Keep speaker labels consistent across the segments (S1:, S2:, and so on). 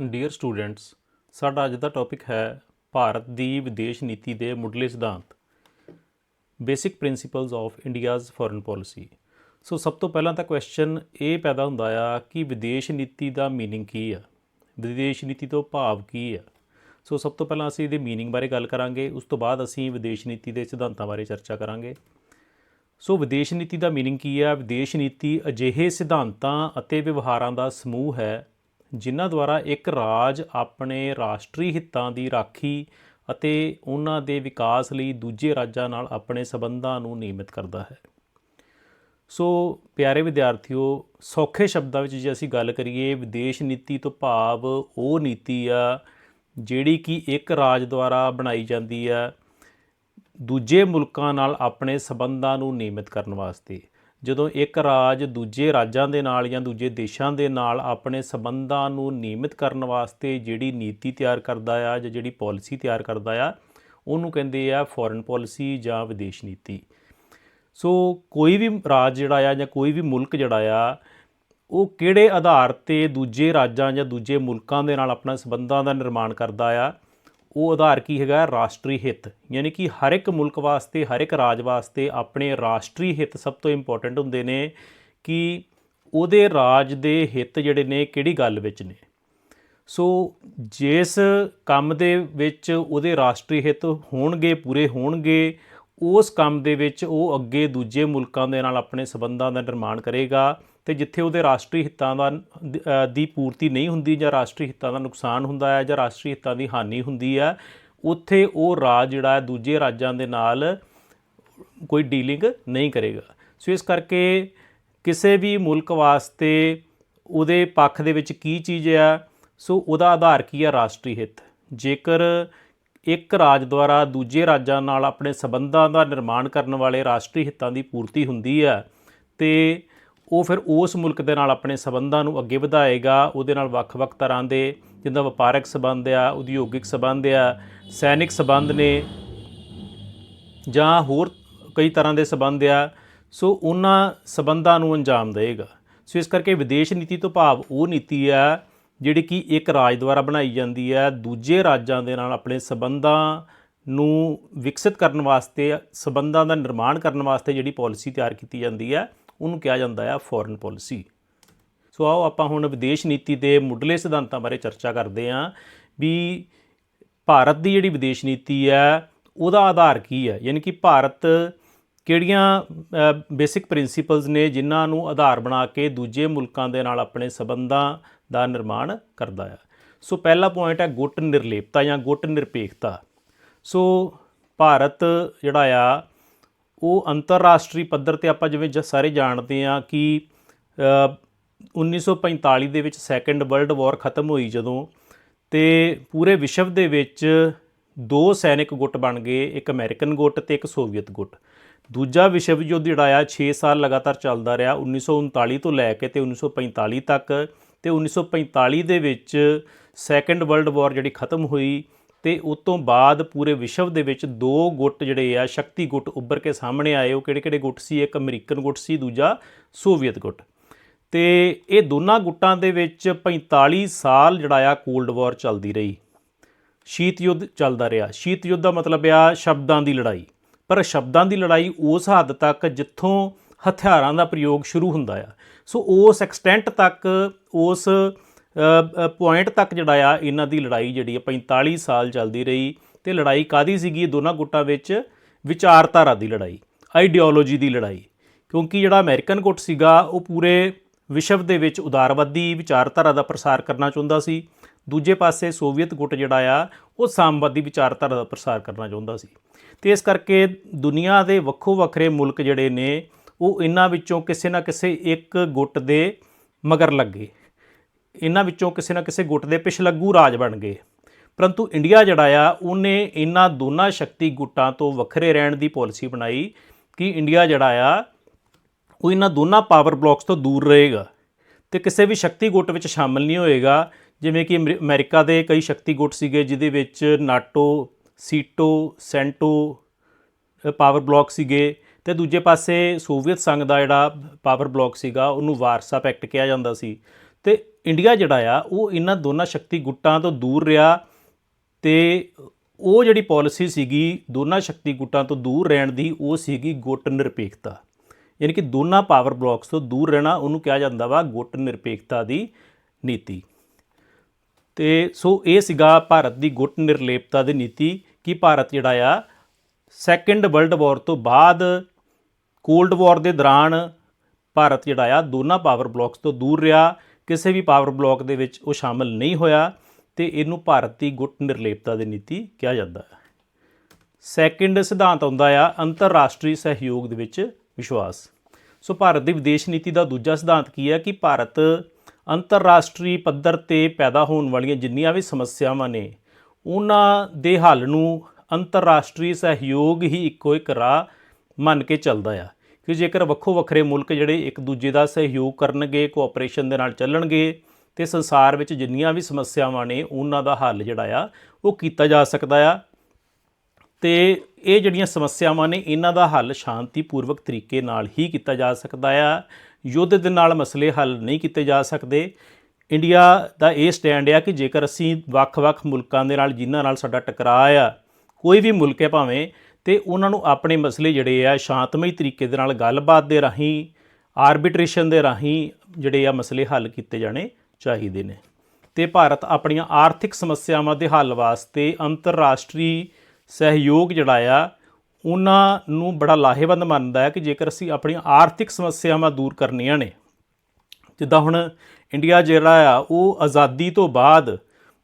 S1: Dear students ਸਾਡਾ ਅੱਜ ਦਾ topic ਹੈ ਭਾਰਤ ਦੀ ਵਿਦੇਸ਼ ਨੀਤੀ ਦੇ ਮੁੱਢਲੇ ਸਿਧਾਂਤ। Basic principles of India's foreign policy so ਸਭ ਤੋਂ ਪਹਿਲਾਂ ਤਾਂ ਕੁਐਸਚਨ ਇਹ ਪੈਦਾ ਹੁੰਦਾ ਆ ਕਿ ਵਿਦੇਸ਼ ਨੀਤੀ ਦਾ ਮੀਨਿੰਗ ਕੀ ਆ? ਵਿਦੇਸ਼ ਨੀਤੀ ਤੋਂ ਭਾਵ ਕੀ ਆ? ਸੋ ਸਭ ਤੋਂ ਪਹਿਲਾਂ ਅਸੀਂ ਇਹਦੇ ਮੀਨਿੰਗ ਬਾਰੇ ਗੱਲ ਕਰਾਂਗੇ, ਉਸ ਤੋਂ ਬਾਅਦ ਅਸੀਂ ਵਿਦੇਸ਼ ਨੀਤੀ ਦੇ ਸਿਧਾਂਤਾਂ ਬਾਰੇ ਚਰਚਾ ਕਰਾਂਗੇ। ਸੋ ਵਿਦੇਸ਼ ਨੀਤੀ ਦਾ ਮੀਨਿੰਗ ਕੀ ਆ? ਵਿਦੇਸ਼ ਨੀਤੀ ਅਜਿਹੇ ਸਿਧਾਂਤਾਂ ਅਤੇ ਵਿਵਹਾਰਾਂ ਦਾ ਸਮੂਹ ਹੈ ਜਿਨ੍ਹਾਂ ਦੁਆਰਾ ਇੱਕ ਰਾਜ ਆਪਣੇ ਰਾਸ਼ਟਰੀ ਹਿੱਤਾਂ ਦੀ ਰਾਖੀ ਅਤੇ ਉਹਨਾਂ ਦੇ ਵਿਕਾਸ ਲਈ ਦੂਜੇ ਰਾਜਾਂ ਨਾਲ ਆਪਣੇ ਸਬੰਧਾਂ ਨੂੰ ਨਿਯਮਿਤ ਕਰਦਾ ਹੈ। ਸੋ ਪਿਆਰੇ ਵਿਦਿਆਰਥੀਓ, ਸੌਖੇ ਸ਼ਬਦਾਂ ਵਿੱਚ ਜੇ ਅਸੀਂ ਗੱਲ ਕਰੀਏ, ਵਿਦੇਸ਼ ਨੀਤੀ ਤੋਂ ਭਾਵ ਉਹ ਨੀਤੀ ਆ ਜਿਹੜੀ ਕਿ ਇੱਕ ਰਾਜ ਦੁਆਰਾ ਬਣਾਈ ਜਾਂਦੀ ਆ, ਦੂਜੇ ਮੁਲਕਾਂ ਨਾਲ ਆਪਣੇ ਸਬੰਧਾਂ ਨੂੰ ਨਿਯਮਿਤ ਕਰਨ ਵਾਸਤੇ। ਜਦੋਂ ਇੱਕ ਰਾਜ ਦੂਜੇ ਰਾਜਾਂ ਦੇ ਨਾਲ ਜਾਂ ਦੂਜੇ ਦੇਸ਼ਾਂ ਦੇ ਨਾਲ ਆਪਣੇ ਸਬੰਧਾਂ ਨੂੰ ਨਿਯਮਿਤ ਕਰਨ ਵਾਸਤੇ ਜਿਹੜੀ ਨੀਤੀ ਤਿਆਰ ਕਰਦਾ ਆ ਜਾਂ ਜਿਹੜੀ ਪਾਲਿਸੀ ਤਿਆਰ ਕਰਦਾ ਆ, ਉਹਨੂੰ ਕਹਿੰਦੇ ਆ ਫੋਰਨ ਪਾਲਿਸੀ ਜਾਂ ਵਿਦੇਸ਼ ਨੀਤੀ। ਸੋ ਕੋਈ ਵੀ ਰਾਜ ਜਿਹੜਾ ਆ ਜਾਂ ਕੋਈ ਵੀ ਮੁਲਕ ਜਿਹੜਾ ਆ, ਉਹ ਕਿਹੜੇ ਆਧਾਰ ਤੇ ਦੂਜੇ ਰਾਜਾਂ ਜਾਂ ਦੂਜੇ ਮੁਲਕਾਂ ਦੇ ਨਾਲ ਆਪਣਾ ਸਬੰਧਾਂ ਦਾ ਨਿਰਮਾਣ ਕਰਦਾ ਆ ਉਹ ਆਧਾਰ ਕੀ ਹੈਗਾ? ਰਾਸ਼ਟਰੀ ਹਿੱਤ। ਯਾਨੀ ਕਿ ਹਰ ਇੱਕ ਮੁਲਕ ਵਾਸਤੇ, ਹਰ ਇੱਕ ਰਾਜ ਵਾਸਤੇ ਆਪਣੇ ਰਾਸ਼ਟਰੀ ਹਿੱਤ ਸਭ ਤੋਂ ਇੰਪੋਰਟੈਂਟ ਹੁੰਦੇ ਨੇ ਕਿ ਉਹਦੇ ਰਾਜ ਦੇ ਹਿੱਤ ਜਿਹੜੇ ਨੇ ਕਿਹੜੀ ਗੱਲ ਵਿੱਚ ਨੇ। ਸੋ ਜਿਸ ਕੰਮ ਦੇ ਵਿੱਚ ਉਹਦੇ ਰਾਸ਼ਟਰੀ ਹਿੱਤ ਹੋਣਗੇ, ਪੂਰੇ ਹੋਣਗੇ, ਉਸ ਕੰਮ ਦੇ ਵਿੱਚ ਉਹ ਅੱਗੇ ਦੂਜੇ ਮੁਲਕਾਂ ਦੇ ਨਾਲ ਆਪਣੇ ਸਬੰਧਾਂ ਦਾ ਨਿਰਮਾਣ ਕਰੇਗਾ। ਤੇ ਜਿੱਥੇ ਉਹਦੇ ਰਾਸ਼ਟਰੀ ਹਿੱਤਾਂ ਦਾ ਦੀ ਪੂਰਤੀ ਨਹੀਂ ਹੁੰਦੀ ਜਾਂ ਰਾਸ਼ਟਰੀ ਹਿੱਤਾਂ ਦਾ ਨੁਕਸਾਨ ਹੁੰਦਾ ਹੈ ਜਾਂ ਰਾਸ਼ਟਰੀ ਹਿੱਤਾਂ ਦੀ ਹਾਨੀ ਹੁੰਦੀ ਹੈ, ਉੱਥੇ ਉਹ ਰਾਜ ਜਿਹੜਾ ਹੈ ਦੂਜੇ ਰਾਜਾਂ ਦੇ ਨਾਲ ਕੋਈ ਡੀਲਿੰਗ ਨਹੀਂ ਕਰੇਗਾ। ਸੋ ਇਸ ਕਰਕੇ ਕਿਸੇ ਵੀ ਮੁਲਕ ਵਾਸਤੇ ਉਹਦੇ ਪੱਖ ਦੇ ਵਿੱਚ ਕੀ ਚੀਜ਼ ਆ, ਸੋ ਉਹਦਾ ਆਧਾਰ ਕੀ ਆ? ਰਾਸ਼ਟਰੀ ਹਿੱਤ। ਜੇਕਰ ਇੱਕ ਰਾਜ ਦੁਆਰਾ ਦੂਜੇ ਰਾਜਾਂ ਨਾਲ ਆਪਣੇ ਸਬੰਧਾਂ ਦਾ ਨਿਰਮਾਣ ਕਰਨ ਵਾਲੇ ਰਾਸ਼ਟਰੀ ਹਿੱਤਾਂ ਦੀ ਪੂਰਤੀ ਹੁੰਦੀ ਹੈ, ਤੇ ਉਹ ਫਿਰ ਉਸ ਮੁਲਕ ਦੇ ਨਾਲ ਆਪਣੇ ਸਬੰਧਾਂ ਨੂੰ ਅੱਗੇ ਵਧਾਏਗਾ। ਉਹਦੇ ਨਾਲ ਵੱਖ-ਵੱਖ ਤਰ੍ਹਾਂ ਦੇ ਜਿੱਦਾਂ ਵਪਾਰਕ ਸਬੰਧ ਆ, ਉਦਯੋਗਿਕ ਸਬੰਧ ਆ, ਸੈਨਿਕ ਸਬੰਧ ਨੇ ਜਾਂ ਹੋਰ ਕਈ ਤਰ੍ਹਾਂ ਦੇ ਸਬੰਧ ਆ। ਸੋ ਉਹਨਾਂ ਸਬੰਧਾਂ ਨੂੰ ਅੰਜਾਮ ਦੇਵੇਗਾ। ਸੋ ਇਸ ਕਰਕੇ ਵਿਦੇਸ਼ ਨੀਤੀ ਤੋਂ ਭਾਵ ਉਹ ਨੀਤੀ ਆ, ਜਿਹੜੀ ਕਿ ਇੱਕ ਰਾਜ ਦੁਆਰਾ ਬਣਾਈ ਜਾਂਦੀ ਹੈ ਦੂਜੇ ਰਾਜਾਂ ਦੇ ਨਾਲ ਆਪਣੇ ਸਬੰਧਾਂ ਨੂੰ ਵਿਕਸਿਤ ਕਰਨ ਵਾਸਤੇ, ਸਬੰਧਾਂ ਦਾ ਨਿਰਮਾਣ ਕਰਨ ਵਾਸਤੇ ਜਿਹੜੀ ਪਾਲਿਸੀ ਤਿਆਰ ਕੀਤੀ ਜਾਂਦੀ ਹੈ ਉਹਨੂੰ ਕਿਹਾ ਜਾਂਦਾ ਆ ਫੋਰਨ ਪਾਲਿਸੀ ਸੋ ਆਓ ਆਪਾਂ ਹੁਣ ਵਿਦੇਸ਼ ਨੀਤੀ ਦੇ ਮੁੱਢਲੇ ਸਿਧਾਂਤਾਂ ਬਾਰੇ ਚਰਚਾ ਕਰਦੇ ਹਾਂ ਵੀ ਭਾਰਤ ਦੀ ਜਿਹੜੀ ਵਿਦੇਸ਼ ਨੀਤੀ ਹੈ, ਉਹਦਾ ਆਧਾਰ ਕੀ ਹੈ? ਯਾਨੀ ਕਿ ਭਾਰਤ ਕਿਹੜੀਆਂ ਬੇਸਿਕ ਪ੍ਰਿੰਸੀਪਲਸ ਨੇ ਜਿਨ੍ਹਾਂ ਨੂੰ ਆਧਾਰ ਬਣਾ ਕੇ ਦੂਜੇ ਮੁਲਕਾਂ ਦੇ ਨਾਲ ਆਪਣੇ ਸਬੰਧਾਂ ਦਾ ਨਿਰਮਾਣ ਕਰਦਾ ਹੈ ਸੋ ਪਹਿਲਾ ਪੁਆਇੰਟ ਹੈ ਗੁੱਟ ਨਿਰਲੇਪਤਾ ਜਾਂ ਗੁੱਟ ਨਿਰਪੇਖਤਾ। ਸੋ ਭਾਰਤ ਜਿਹੜਾ ਆ ਉਹ ਅੰਤਰਰਾਸ਼ਟਰੀ ਪੱਧਰ ਤੇ ਆਪਾਂ ਜਿਵੇਂ ਜ- ਸਾਰੇ ਜਾਣਦੇ ਆ ਕਿ ਅ, 1945 ਦੇ ਵਿੱਚ ਸੈਕੰਡ ਵਰਲਡ ਵਾਰ ਖਤਮ ਹੋਈ ਜਦੋਂ ਤੇ ਪੂਰੇ ਵਿਸ਼ਵ ਦੇ ਵਿੱਚ ਦੋ ਸੈਨਿਕ ਗੁੱਟ ਬਣ ਗਏ ਇੱਕ ਅਮਰੀਕਨ ਗੁੱਟ ਤੇ ਇੱਕ ਸੋਵੀਅਤ ਗੁੱਟ। ਦੂਜਾ ਵਿਸ਼ਵ ਯੁੱਧ ਜਿਹੜਾ ਆ 6 ਸਾਲ ਲਗਾਤਾਰ ਚੱਲਦਾ ਰਿਹਾ 1939 ਤੋਂ ਲੈ ਕੇ ਤੇ 1945 ਤੱਕ ਤੇ 1945 ਦੇ ਵਿੱਚ ਸੈਕੰਡ ਵਰਲਡ ਵਾਰ ਜਿਹੜੀ ਖਤਮ ਹੋਈ ਤੇ ਉਸ ਤੋਂ ਬਾਅਦ ਪੂਰੇ ਵਿਸ਼ਵ ਦੇ ਵਿੱਚ ਦੋ ਗੁੱਟ ਜਿਹੜੇ ਆ, ਸ਼ਕਤੀ ਗੁੱਟ ਉੱਭਰ ਕੇ ਸਾਹਮਣੇ ਆਏ। ਉਹ ਕਿਹੜੇ ਕਿਹੜੇ ਗੁੱਟ ਸੀ? ਇੱਕ ਅਮਰੀਕਨ ਗੁੱਟ ਸੀ, ਦੂਜਾ ਸੋਵੀਅਤ ਗੁੱਟ। ਤੇ ਇਹ ਦੋਨਾਂ ਗੁੱਟਾਂ ਦੇ ਵਿੱਚ 45 ਸਾਲ ਜਿਹੜਾ ਆ ਕੋਲਡ ਵਾਰ ਚੱਲਦੀ ਰਹੀ। ਸ਼ੀਤ ਯੁੱਧ ਚੱਲਦਾ ਰਿਹਾ। ਸ਼ੀਤ ਯੁੱਧ ਦਾ ਮਤਲਬ ਆ, ਸ਼ਬਦਾਂ ਦੀ ਲੜਾਈ। ਪਰ ਸ਼ਬਦਾਂ ਦੀ ਲੜਾਈ ਉਸ ਹੱਦ ਤੱਕ ਜਿੱਥੋਂ ਹਥਿਆਰਾਂ ਦਾ ਪ੍ਰਯੋਗ ਸ਼ੁਰੂ ਹੁੰਦਾ ਆ। ਸੋ ਉਸ ਐਕਸਟੈਂਟ ਤੱਕ ਉਸ ਪੁਆਇੰਟ ਤੱਕ ਜਿਹੜਾ ਆ, ਇਹਨਾਂ ਦੀ ਲੜਾਈ ਜਿਹੜੀ ਆ 45 ਸਾਲ ਚੱਲਦੀ ਰਹੀ ਤੇ ਲੜਾਈ ਕਾਦੀ ਸੀਗੀ? ਇਹ ਦੋਨਾਂ ਗੁੱਟਾਂ ਵਿੱਚ ਵਿਚਾਰਧਾਰਾ ਦੀ ਲੜਾਈ ਆਈਡੀਓਲੋਜੀ ਦੀ ਲੜਾਈ। ਕਿਉਂਕਿ ਜਿਹੜਾ ਅਮਰੀਕਨ ਗੁੱਟ ਸੀਗਾ, ਉਹ ਪੂਰੇ ਵਿਸ਼ਵ ਦੇ ਵਿੱਚ ਉਦਾਰਵਾਦੀ ਵਿਚਾਰਧਾਰਾ ਦਾ ਪ੍ਰਸਾਰ ਕਰਨਾ ਚਾਹੁੰਦਾ ਸੀ। ਦੂਜੇ ਪਾਸੇ ਸੋਵੀਅਤ ਗੁੱਟ ਜਿਹੜਾ ਆ, ਉਹ ਸਾਮਵਾਦੀ ਵਿਚਾਰਧਾਰਾ ਦਾ ਪ੍ਰਸਾਰ ਕਰਨਾ ਚਾਹੁੰਦਾ ਸੀ। ਤੇ ਇਸ ਕਰਕੇ ਦੁਨੀਆ ਦੇ ਵੱਖੋ ਵੱਖਰੇ ਮੁਲਕ ਜਿਹੜੇ ਨੇ, ਉਹ ਇਹਨਾਂ ਵਿੱਚੋਂ ਕਿਸੇ ਨਾ ਕਿਸੇ ਇੱਕ ਗੁੱਟ ਦੇ ਮਗਰ ਲੱਗੇ। ਇਹਨਾਂ ਵਿੱਚੋਂ ਕਿਸੇ ਨਾ ਕਿਸੇ ਗੁੱਟ ਦੇ ਪਿਛਲੱਗੂ ਰਾਜ ਬਣ ਗਏ। ਪਰੰਤੂ ਇੰਡੀਆ ਜਿਹੜਾ ਆ, ਉਹਨੇ ਇਹਨਾਂ ਦੋਨਾਂ ਸ਼ਕਤੀ ਗੁੱਟਾਂ ਤੋਂ ਵੱਖਰੇ ਰਹਿਣ ਦੀ ਪਾਲਿਸੀ ਬਣਾਈ ਕਿ ਇੰਡੀਆ ਜਿਹੜਾ ਆ, ਉਹ ਇਹਨਾਂ ਦੋਨਾਂ ਪਾਵਰ ਬਲੌਕਸ ਤੋਂ ਦੂਰ ਰਹੇਗਾ ਤੇ ਕਿਸੇ ਵੀ ਸ਼ਕਤੀ ਗੁੱਟ ਵਿੱਚ ਸ਼ਾਮਲ ਨਹੀਂ ਹੋਏਗਾ। ਜਿਵੇਂ ਕਿ ਅਮਰੀ- ਅਮਰੀਕਾ ਦੇ ਕਈ ਸ਼ਕਤੀ ਗੁੱਟ ਸੀਗੇ, ਜਿਹਦੇ ਵਿੱਚ NATO, SEATO, CENTO power bloc ਸੀਗੇ ਤੇ ਦੂਜੇ ਪਾਸੇ ਸੋਵੀਅਤ ਸੰਘ ਦਾ ਜਿਹੜਾ ਪਾਵਰ ਬਲੌਕ ਸੀਗਾ, ਉਹਨੂੰ ਵਾਰਸਾ ਪੈਕਟ ਕਿਹਾ ਜਾਂਦਾ ਸੀ। ਤੇ ਇੰਡੀਆ ਜਿਹੜਾ ਆ, ਉਹ ਇਹਨਾਂ ਦੋਨਾਂ ਸ਼ਕਤੀ ਗੁੱਟਾਂ ਤੋਂ ਦੂਰ ਰਿਹਾ ਤੇ ਉਹ ਜਿਹੜੀ ਪਾਲਿਸੀ ਸੀਗੀ, ਦੋਨਾਂ ਸ਼ਕਤੀ ਗੁੱਟਾਂ ਤੋਂ ਦੂਰ ਰਹਿਣ ਦੀ ਉਹ ਸੀਗੀ ਗੁੱਟ ਨਿਰਪੇਖਤਾ। ਯਾਨੀ ਕਿ ਦੋਨਾਂ ਪਾਵਰ ਬਲਾਕਸ ਤੋਂ ਦੂਰ ਰਹਿਣਾ, ਉਹਨੂੰ ਕਿਹਾ ਜਾਂਦਾ ਵਾ ਗੁੱਟ ਨਿਰਪੇਖਤਾ ਦੀ ਨੀਤੀ। ਤੇ ਸੋ ਇਹ ਸੀਗਾ ਭਾਰਤ ਦੀ ਗੁੱਟ ਨਿਰਲੇਪਤਾ ਦੀ ਨੀਤੀ ਕਿ ਭਾਰਤ ਜਿਹੜਾ ਆ ਸੈਕੰਡ ਵਰਲਡ ਵਾਰ ਤੋਂ ਬਾਅਦ ਕੋਲਡ ਵਾਰ ਦੇ ਦੌਰਾਨ ਭਾਰਤ ਜਿਹੜਾ ਆ, ਦੋਨਾਂ ਪਾਵਰ ਬਲਾਕਸ ਤੋਂ ਦੂਰ ਰਿਹਾ ਕਿਸੇ ਵੀ ਪਾਵਰ ਬਲਾਕ ਦੇ ਵਿੱਚ ਉਹ ਸ਼ਾਮਲ ਨਹੀਂ ਹੋਇਆ ਤੇ ਇਹਨੂੰ ਭਾਰਤ ਦੀ ਗੁੱਟ ਨਿਰਲੇਪਤਾ ਦੀ ਨੀਤੀ ਕਿਹਾ ਜਾਂਦਾ ਹੈ। ਸੈਕਿੰਡ ਸਿਧਾਂਤ ਆਉਂਦਾ ਆ, ਅੰਤਰਰਾਸ਼ਟਰੀ ਸਹਿਯੋਗ ਦੇ ਵਿੱਚ ਵਿਸ਼ਵਾਸ। ਸੋ ਭਾਰਤ ਦੀ ਵਿਦੇਸ਼ ਨੀਤੀ ਦਾ ਦੂਜਾ ਸਿਧਾਂਤ ਕੀ ਹੈ ਕਿ ਭਾਰਤ ਅੰਤਰਰਾਸ਼ਟਰੀ ਪੱਧਰ ਤੇ ਪੈਦਾ ਹੋਣ ਵਾਲੀਆਂ ਜਿੰਨੀਆਂ ਵੀ ਸਮੱਸਿਆਵਾਂ ਨੇ, ਉਹਨਾਂ ਦੇ ਹੱਲ ਨੂੰ ਅੰਤਰਰਾਸ਼ਟਰੀ ਸਹਿਯੋਗ ਹੀ ਇੱਕੋ ਇੱਕ ਰਾਹ ਮੰਨ ਕੇ ਚੱਲਦਾ ਆ। ਕਿ ਜੇਕਰ ਵੱਖੋ ਵੱਖਰੇ ਮੁਲਕ ਜਿਹੜੇ ਇੱਕ ਦੂਜੇ ਦਾ ਸਹਿਯੋਗ ਕਰਨਗੇ ਕੋਆਪਰੇਸ਼ਨ ਦੇ ਨਾਲ ਚੱਲਣਗੇ, ਤੇ ਸੰਸਾਰ ਵਿੱਚ ਜਿੰਨੀਆਂ ਵੀ ਸਮੱਸਿਆਵਾਂ ਨੇ, ਉਹਨਾਂ ਦਾ ਹੱਲ ਜਿਹੜਾ ਆ, ਉਹ ਕੀਤਾ ਜਾ ਸਕਦਾ ਆ। ਤੇ ਇਹ ਜਿਹੜੀਆਂ ਸਮੱਸਿਆਵਾਂ ਨੇ, ਇਹਨਾਂ ਦਾ ਹੱਲ ਸ਼ਾਂਤੀਪੂਰਵਕ ਤਰੀਕੇ ਨਾਲ ਹੀ ਕੀਤਾ ਜਾ ਸਕਦਾ ਆ। ਯੁੱਧ ਦੇ ਨਾਲ ਮਸਲੇ ਹੱਲ ਨਹੀਂ ਕੀਤੇ ਜਾ ਸਕਦੇ। ਇੰਡੀਆ ਦਾ ਇਹ ਸਟੈਂਡ ਆ ਕਿ ਜੇਕਰ ਅਸੀਂ ਵੱਖ-ਵੱਖ ਮੁਲਕਾਂ ਦੇ ਨਾਲ, ਜਿਨ੍ਹਾਂ ਨਾਲ ਸਾਡਾ ਟਕਰਾਅ ਆ, ਕੋਈ ਵੀ ਮੁਲਕ ਹੈ ਭਾਵੇਂ ਤੇ ਉਹਨਾਂ ਨੂੰ ਆਪਣੇ ਮਸਲੇ ਜਿਹੜੇ ਆ ਸ਼ਾਂਤਮਈ ਤਰੀਕੇ ਦੇ ਨਾਲ ਗੱਲਬਾਤ ਦੇ ਰਾਹੀਂ ਆਰਬਿਟ੍ਰੇਸ਼ਨ ਦੇ ਰਾਹੀਂ ਜਿਹੜੇ ਆ ਮਸਲੇ ਹੱਲ ਕੀਤੇ ਜਾਣੇ ਚਾਹੀਦੇ ਨੇ। ਤੇ ਭਾਰਤ ਆਪਣੀਆਂ ਆਰਥਿਕ ਸਮੱਸਿਆਵਾਂ ਦੇ ਹੱਲ ਵਾਸਤੇ ਅੰਤਰਰਾਸ਼ਟਰੀ ਸਹਿਯੋਗ ਜਿਹੜਾ ਆ, ਉਹਨਾਂ ਨੂੰ ਬੜਾ ਲਾਹੇਵੰਦ ਮੰਨਦਾ ਹੈ ਕਿ ਜੇਕਰ ਅਸੀਂ ਆਪਣੀਆਂ ਆਰਥਿਕ ਸਮੱਸਿਆਵਾਂ ਦੂਰ ਕਰਨੀਆਂ ਨੇ, ਜਿੱਦਾਂ ਹੁਣ ਇੰਡੀਆ ਜਿਹੜਾ ਆ, ਉਹ ਆਜ਼ਾਦੀ ਤੋਂ ਬਾਅਦ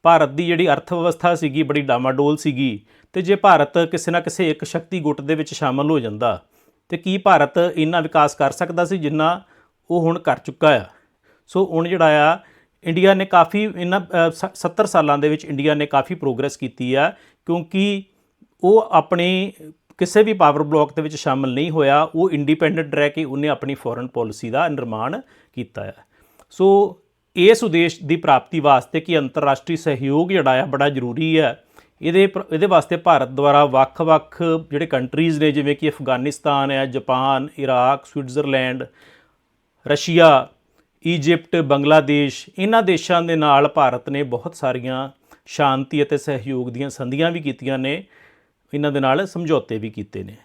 S1: ਭਾਰਤ ਦੀ ਜਿਹੜੀ ਅਰਥ ਵਿਵਸਥਾ ਸੀਗੀ, ਬੜੀ ਡਾਮਾਡੋਲ ਸੀਗੀ, ਤੇ ਜੇ ਭਾਰਤ ਕਿਸੇ ਨਾ ਕਿਸੇ ਇੱਕ ਸ਼ਕਤੀ ਗੁੱਟ ਦੇ ਵਿੱਚ ਸ਼ਾਮਲ ਹੋ ਜਾਂਦਾ, ਤੇ ਕੀ ਭਾਰਤ ਇੰਨਾ ਵਿਕਾਸ ਕਰ ਸਕਦਾ ਸੀ ਜਿੰਨਾ ਉਹ ਹੁਣ ਕਰ ਚੁੱਕਾ ਆ? ਸੋ ਹੁਣ ਜਿਹੜਾ ਆ, ਇੰਡੀਆ ਨੇ ਕਾਫੀ ਇਹਨਾਂ ਸ- 70 ਸਾਲਾਂ ਦੇ ਵਿੱਚ ਇੰਡੀਆ ਨੇ ਕਾਫੀ ਪ੍ਰੋਗਰੈਸ ਕੀਤੀ ਆ, ਕਿਉਂਕਿ ਉਹ ਆਪਣੇ ਕਿਸੇ ਵੀ ਪਾਵਰ ਬਲਾਕ ਦੇ ਵਿੱਚ ਸ਼ਾਮਲ ਨਹੀਂ ਹੋਇਆ, ਉਹ ਇੰਡੀਪੈਂਡੈਂਟ ਰਹਿ ਕੇ ਉਹਨੇ ਆਪਣੀ ਫੋਰਨ ਪਾਲਿਸੀ ਦਾ ਨਿਰਮਾਣ ਕੀਤਾ ਹੈ ਸੋ ਇਸ ਉਦੇਸ਼ ਦੀ ਪ੍ਰਾਪਤੀ ਵਾਸਤੇ ਕਿ ਅੰਤਰਰਾਸ਼ਟਰੀ ਸਹਿਯੋਗ ਜਿਹੜਾ ਆ ਬੜਾ ਜ਼ਰੂਰੀ ਹੈ ਇਹਦੇ ਪ੍ਰ- ਇਹਦੇ ਵਾਸਤੇ ਭਾਰਤ ਦੁਆਰਾ ਵੱਖ-ਵੱਖ ਜਿਹੜੇ ਕੰਟਰੀਜ਼ ਨੇ, ਜਿਵੇਂ ਕਿ ਅਫਗਾਨਿਸਤਾਨ ਹੈ Japan, Iraq, Switzerland, Russia Egypt Bangladesh, ਇਹਨਾਂ ਦੇਸ਼ਾਂ ਦੇ ਨਾਲ ਭਾਰਤ ਨੇ ਬਹੁਤ ਸਾਰੀਆਂ ਸ਼ਾਂਤੀ ਅਤੇ ਸਹਿਯੋਗ ਦੀਆਂ ਸੰਧੀਆਂ ਵੀ ਕੀਤੀਆਂ ਨੇ। ਇਹਨਾਂ ਦੇ ਨਾਲ ਸਮਝੌਤੇ ਵੀ ਕੀਤੇ ਨੇ।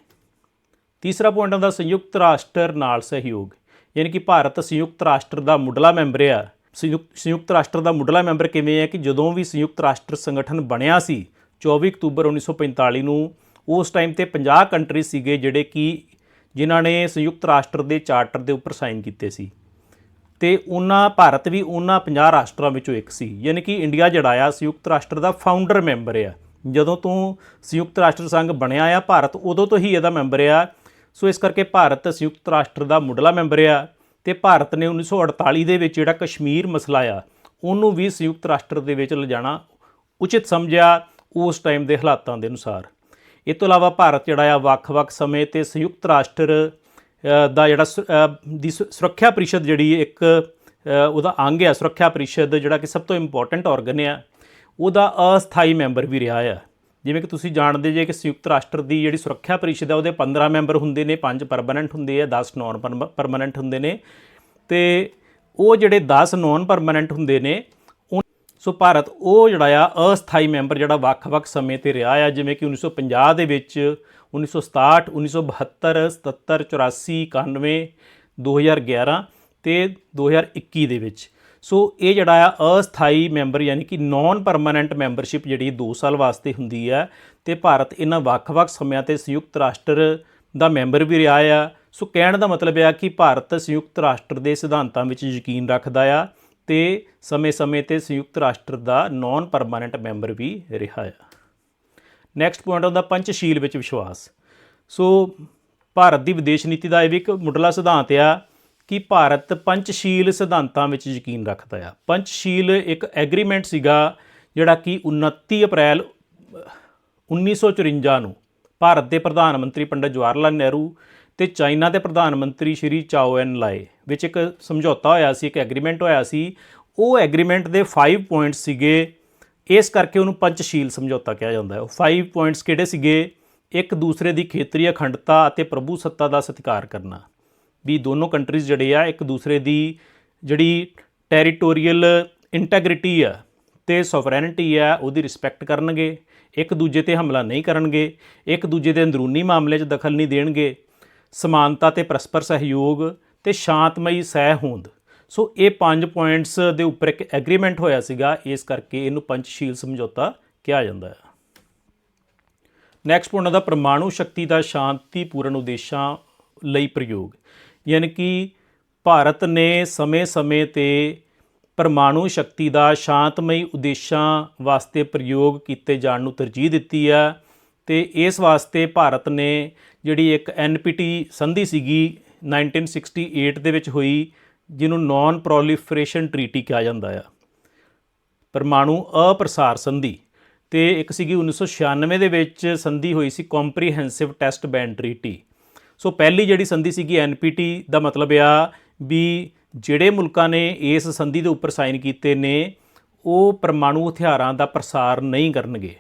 S1: ਤੀਸਰਾ ਪੁਆਇੰਟ ਆਉਂਦਾ ਸੰਯੁਕਤ ਰਾਸ਼ਟਰ ਨਾਲ ਸਹਿਯੋਗ। ਯਾਨੀ ਕਿ ਭਾਰਤ ਸੰਯੁਕਤ ਰਾਸ਼ਟਰ ਦਾ ਮੁੱਢਲਾ ਮੈਂਬਰ ਆ। ਸੰਯੁਕਤ ਸੰਯੁਕਤ ਰਾਸ਼ਟਰ ਦਾ ਮੁੱਢਲਾ ਮੈਂਬਰ ਕਿਵੇਂ ਹੈ ਕਿ ਜਦੋਂ ਵੀ ਸੰਯੁਕਤ ਰਾਸ਼ਟਰ ਸੰਗਠਨ ਬਣਿਆ ਸੀ 24 ਅਕਤੂਬਰ 1945 ਨੂੰ, ਉਸ ਟਾਈਮ ਤੇ 50 ਕੰਟਰੀ ਸੀਗੇ ਜਿਹੜੇ ਕਿ ਜਿਨ੍ਹਾਂ ਨੇ ਸੰਯੁਕਤ ਰਾਸ਼ਟਰ ਦੇ ਚਾਰਟਰ ਦੇ ਉੱਪਰ ਸਾਈਨ ਕੀਤੇ ਸੀ। ਤੇ ਉਹਨਾਂ, ਭਾਰਤ ਵੀ ਉਹਨਾਂ 50 ਰਾਸ਼ਟਰਾਂ ਵਿੱਚੋਂ ਇੱਕ ਸੀ। ਯਾਨੀ ਕਿ ਇੰਡੀਆ ਜਿਹੜਾ ਆ, ਸੰਯੁਕਤ ਰਾਸ਼ਟਰ ਦਾ ਫਾਊਂਡਰ ਮੈਂਬਰ ਆ। ਜਦੋਂ ਤੋਂ ਸੰਯੁਕਤ ਰਾਸ਼ਟਰ ਸੰਘ ਬਣਿਆ ਆ, ਭਾਰਤ ਉਦੋਂ ਤੋਂ ਹੀ ਇਹਦਾ ਮੈਂਬਰ ਆ। ਸੋ ਇਸ ਕਰਕੇ ਭਾਰਤ ਸੰਯੁਕਤ ਰਾਸ਼ਟਰ ਦਾ ਮੁੱਢਲਾ ਮੈਂਬਰ ਆ। ਤੇ ਭਾਰਤ ਨੇ 1948 ਦੇ ਵਿੱਚ ਜਿਹੜਾ ਕਸ਼ਮੀਰ ਮਸਲਾ ਆ, ਉਹਨੂੰ ਵੀ ਸੰਯੁਕਤ ਰਾਸ਼ਟਰ ਦੇ ਵਿੱਚ ਲਿਜਾਣਾ ਉਚਿਤ ਸਮਝਿਆ ਉਸ ਟਾਈਮ ਦੇ ਹਾਲਾਤਾਂ ਦੇ ਅਨੁਸਾਰ। ਇਹ ਤੋਂ ਇਲਾਵਾ ਭਾਰਤ ਜਿਹੜਾ ਆ, ਵੱਖ-ਵੱਖ ਸਮੇਂ ਤੇ ਸੰਯੁਕਤ ਰਾਸ਼ਟਰ ਦਾ ਜਿਹੜਾ ਸੁ- ਦੀ ਸੁਰੱਖਿਆ ਪਰਿਸ਼ਦ ਜਿਹੜੀ ਇੱਕ ਉਹਦਾ ਅੰਗ ਹੈ ਸੁਰੱਖਿਆ ਪਰਿਸ਼ਦ ਜਿਹੜਾ ਕਿ ਸਭ ਤੋਂ ਇੰਪੋਰਟੈਂਟ ਆਰਗਨ ਹੈ ਉਹਦਾ ਅਸਥਾਈ ਮੈਂਬਰ ਵੀ ਰਿਹਾ ਆ। ਜਿਵੇਂ ਕਿ ਤੁਸੀਂ ਜਾਣਦੇ ਜੇ ਕਿ ਸੰਯੁਕਤ ਰਾਸ਼ਟਰ ਦੀ ਜਿਹੜੀ ਸੁਰੱਖਿਆ ਪਰਿਸ਼ਦ ਹੈ ਉਹਦੇ 15 ਮੈਂਬਰ ਹੁੰਦੇ ਨੇ 5 ਪਰਮਨੈਂਟ ਹੁੰਦੇ ਆ 10 ਨਾਨ ਪਰਮਨੈਂਟ ਹੁੰਦੇ ਨੇ। ਤੇ ਉਹ ਜਿਹੜੇ 10 ਨਾਨ ਪਰਮਨੈਂਟ ਹੁੰਦੇ ਨੇ, ਉਹ- ਸੋ ਭਾਰਤ, ਉਹ ਜਿਹੜਾ ਆ ਅਸਥਾਈ ਮੈਂਬਰ ਜਿਹੜਾ ਵੱਖ-ਵੱਖ ਸਮੇਂ ਤੇ ਰਿਹਾ ਆ, ਜਿਵੇਂ ਕਿ 1950 ਦੇ ਵਿੱਚ 1967 1972 77 84 91 2011 ਤੇ 2021 ਦੇ ਵਿੱਚ। ਸੋ ਇਹ ਜਿਹੜਾ ਆ ਅਸਥਾਈ ਮੈਂਬਰ ਯਾਨੀ ਕਿ ਨਾਨ ਪਰਮਨੈਂਟ ਮੈਂਬਰਸ਼ਿਪ ਜਿਹੜੀ 2 ਸਾਲ ਵਾਸਤੇ ਹੁੰਦੀ ਹੈ ਤੇ ਭਾਰਤ ਇਹਨਾਂ ਵੱਖ-ਵੱਖ ਸਮਿਆਂ ਤੇ ਸੰਯੁਕਤ ਰਾਸ਼ਟਰ ਦਾ ਮੈਂਬਰ ਵੀ ਰਿਹਾ ਆ। ਸੋ ਕਹਿਣ ਦਾ ਮਤਲਬ ਇਹ ਆ ਕਿ ਭਾਰਤ ਸੰਯੁਕਤ ਰਾਸ਼ਟਰ ਦੇ ਸਿਧਾਂਤਾਂ ਵਿੱਚ ਯਕੀਨ ਰੱਖਦਾ ਆ ਤੇ ਸਮੇਂ-ਸਮੇਂ ਤੇ ਸੰਯੁਕਤ ਰਾਸ਼ਟਰ ਦਾ ਨਾਨ ਪਰਮਨੈਂਟ ਮੈਂਬਰ ਵੀ ਰਿਹਾ ਆ। ਨੈਕਸਟ ਪੁਆਇੰਟ ਆਉਂਦਾ ਪੰਚਸ਼ੀਲ ਵਿੱਚ ਵਿਸ਼ਵਾਸ। ਸੋ ਭਾਰਤ ਦੀ ਵਿਦੇਸ਼ ਨੀਤੀ ਦਾ ਇਹ ਵੀ ਇੱਕ ਮੁੱਢਲਾ ਸਿਧਾਂਤ ਆ ਕਿ ਭਾਰਤ ਪੰਚਸ਼ੀਲ ਸਿਧਾਂਤਾਂ ਵਿੱਚ ਯਕੀਨ ਰੱਖਦਾ ਆ। ਪੰਚਸ਼ੀਲ ਇੱਕ ਐਗਰੀਮੈਂਟ ਸੀਗਾ ਜਿਹੜਾ ਕਿ 29 ਅਪ੍ਰੈਲ 1954 ਨੂੰ ਭਾਰਤ ਦੇ ਪ੍ਰਧਾਨ ਮੰਤਰੀ ਪੰਡਿਤ ਜਵਾਹਰ ਲਾਲ ਨਹਿਰੂ ਤੇ ਚਾਈਨਾ ਦੇ ਪ੍ਰਧਾਨ ਮੰਤਰੀ ਸ਼੍ਰੀ ਚਾਓ ਐਨ ਲਾਏ ਵਿੱਚ ਇੱਕ ਸਮਝੌਤਾ ਹੋਇਆ ਸੀ, ਇੱਕ ਐਗਰੀਮੈਂਟ ਹੋਇਆ ਸੀ। ਉਹ ਐਗਰੀਮੈਂਟ ਦੇ 5 ਪੁਆਇੰਟਸ ਸੀਗੇ। ਇਸ ਕਰਕੇ ਉਹਨੂੰ ਪੰਚਸ਼ੀਲ ਸਮਝੌਤਾ ਕਿਹਾ ਜਾਂਦਾ ਹੈ। ਉਹ 5 ਪੁਆਇੰਟਸ ਕਿਹੜੇ ਸੀਗੇ? ਇੱਕ ਦੂਸਰੇ ਦੀ ਖੇਤਰੀ ਅਖੰਡਤਾ ਅਤੇ ਪ੍ਰਭੂ ਸੱਤਾ ਦਾ ਸਤਿਕਾਰ ਕਰਨਾ। ਵੀ ਦੋਨੋਂ ਕੰਟਰੀਜ਼ ਜਿਹੜੇ ਆ, ਇੱਕ ਦੂਸਰੇ ਦੀ ਜਿਹੜੀ ਟੈਰੀਟੋਰੀਅਲ ਇੰਟੈਗ੍ਰਿਟੀ ਆ ਤੇ ਸੋਵਰੈਨਿਟੀ ਆ, ਉਹਦੀ ਰਿਸਪੈਕਟ ਕਰਨਗੇ। ਇੱਕ ਦੂਜੇ ਤੇ ਹਮਲਾ ਨਹੀਂ ਕਰਨਗੇ। ਇੱਕ ਦੂਜੇ ਦੇ ਅੰਦਰੂਨੀ ਮਾਮਲੇ 'ਚ ਦਖਲ ਨਹੀਂ ਦੇਣਗੇ। ਸਮਾਨਤਾ ਤੇ ਪਰਸਪਰ ਸਹਿਯੋਗ ਤੇ ਸ਼ਾਂਤਮਈ ਸਹਿ ਹੋਂਦ। ਸੋ ਇਹ ਪੰਜ ਪੁਆਇੰਟਸ ਦੇ ਉੱਪਰ ਇੱਕ ਐਗਰੀਮੈਂਟ ਹੋਇਆ ਸੀਗਾ। ਇਸ ਕਰਕੇ ਇਹਨੂੰ ਪੰਚਸ਼ੀਲ ਸਮਝੌਤਾ ਕਿਹਾ ਜਾਂਦਾ ਹੈ। ਨੈਕਸਟ ਪੁਆਇੰਟ ਦਾ ਪਰਮਾਣੂ ਸ਼ਕਤੀ ਦਾ ਸ਼ਾਂਤੀਪੂਰਨ ਉਦੇਸ਼ਾਂ ਲਈ ਪ੍ਰਯੋਗ। ਯਾਨੀ ਕਿ ਭਾਰਤ ਨੇ ਸਮੇਂ-ਸਮੇਂ ਤੇ ਪਰਮਾਣੂ ਸ਼ਕਤੀ ਦਾ ਸ਼ਾਂਤਮਈ ਉਦੇਸ਼ਾਂ ਵਾਸਤੇ ਪ੍ਰਯੋਗ ਕੀਤੇ ਜਾਣ ਨੂੰ ਤਰਜੀਹ ਦਿੱਤੀ ਆ ਤੇ ਇਸ ਵਾਸਤੇ ਭਾਰਤ ਨੇ ਜਿਹੜੀ ਇੱਕ ਐਨਪੀਟੀ ਸੰਧੀ ਸੀਗੀ 1968 ਦੇ ਵਿੱਚ ਹੋਈ, ਜਿਹਨੂੰ ਨਾਨ ਪ੍ਰੋਲੀਫਰੇਸ਼ਨ ਟ੍ਰੀਟੀ ਕਿਹਾ ਜਾਂਦਾ ਆ। ਪਰਮਾਣੂ ਅਪ੍ਰਸਾਰ ਸੰਧੀ ਤੇ ਇੱਕ ਸੀਗੀ 1996 ਦੇ ਵਿੱਚ ਸੰਧੀ ਹੋਈ ਸੀ comprehensive test ban treaty so ਪਹਿਲੀ ਜਿਹੜੀ ਸੰਧੀ ਸੀਗੀ ਐਨਪੀਟੀ ਦਾ ਮਤਲਬ ਆ ਵੀ ਜਿਹੜੇ ਮੁਲਕਾਂ ਨੇ ਇਸ ਸੰਧੀ ਦੇ ਉੱਪਰ ਸਾਈਨ ਕੀਤੇ ਨੇ, ਉਹ ਪਰਮਾਣੂ ਹਥਿਆਰਾਂ ਦਾ ਪ੍ਰਸਾਰ ਨਹੀਂ ਕਰਨਗੇ।